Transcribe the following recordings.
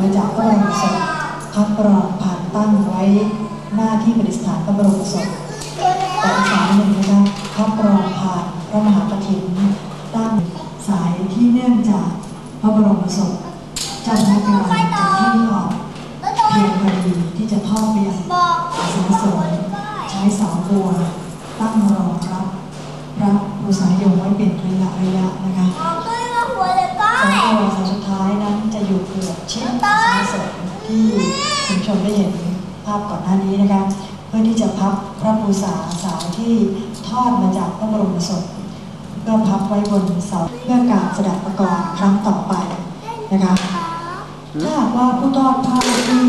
มาจากพระบรมศพพักรองผ่านตั้งไว้หน้าที่ประดิษฐานพระบรมศพแต่อีกสายหนึ่งนะคะพักรองผ่านพระมหากฐินตั้งสายที่เนื่องจากพระบรมศพจันทการจากที่ออกเพียงพอดีที่จะทอดไปยังบอกอาสนะสงฆ์ใช้เสาบัวตั้งรองรับพระภูษายงไว้เป็นระยะระยะนะคะมองด้วยว่าหัวเลยก้อเสาบัยวเสาสุดท้ายนั้นจะอยู่เกือบชิดอาสนะสงฆ์ ที่คุณชมได้เห็นภาพก่อนหน้านี้นะคะเพื่อที่จะพับพระภูษาเสาที่ทอดมาจากพระบรมศพเพื่อพับไว้บนเสาเพื่อการสดับประกอบครั้งต่อไปนะคะถ้าหากว่าผู้ทอดผ้าที่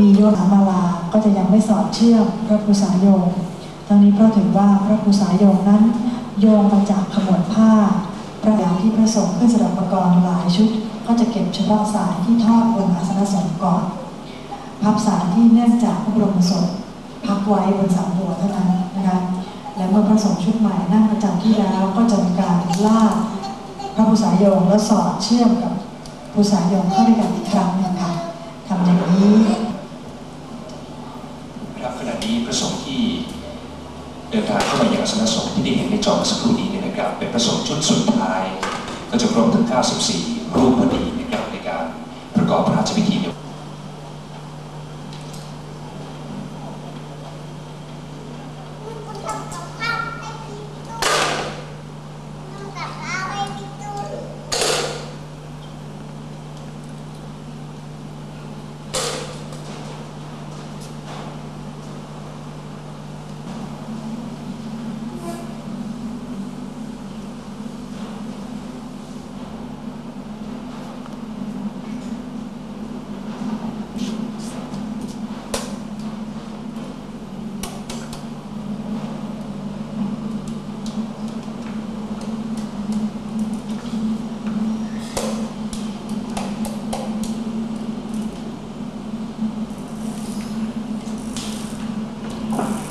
มีโยธามาลาก็จะยังไม่สอดเชื่อมพระภูษาโยงทั้งนี้เพราะถือว่าพระภูษาโยงนั้นโยงมาจากขมวดผ้า พระยาที่พระสงฆ์ขึ้นสดับประกรณ์หลายชุด ก็จะเก็บเฉพาะสายที่ทอดบนอาสนะสงฆ์ก่อน พับสายที่เนื่องจากพระบรมศพพับไว้บนสามหัวเท่านั้นนะคะและเมื่อพระสงฆ์ชุดใหม่นั่งประจำที่แล้วก็จะมีการลากพระภูษาโยงและสอดเชื่อมกับภูษาโยงเข้าด้วยกันอีกครั้งหนึ่งค่ะทำอย่างนี้ครับขณะนี้พระสงฆ์ที่เดินทางเข้ามาอย่างอสนสงฆ์ที่ได้เห็นในจอมาสักครู่นี้ นะครับเป็นประสงค์ชุดสุดท้าย ก็จะครบถึง 94 รูปพอดีนะครับในการประกอบพระราชพิธีใน คุณทำกับข้าวให้พี่ตู้ทำกับข้าวให้พี่ตู้ ค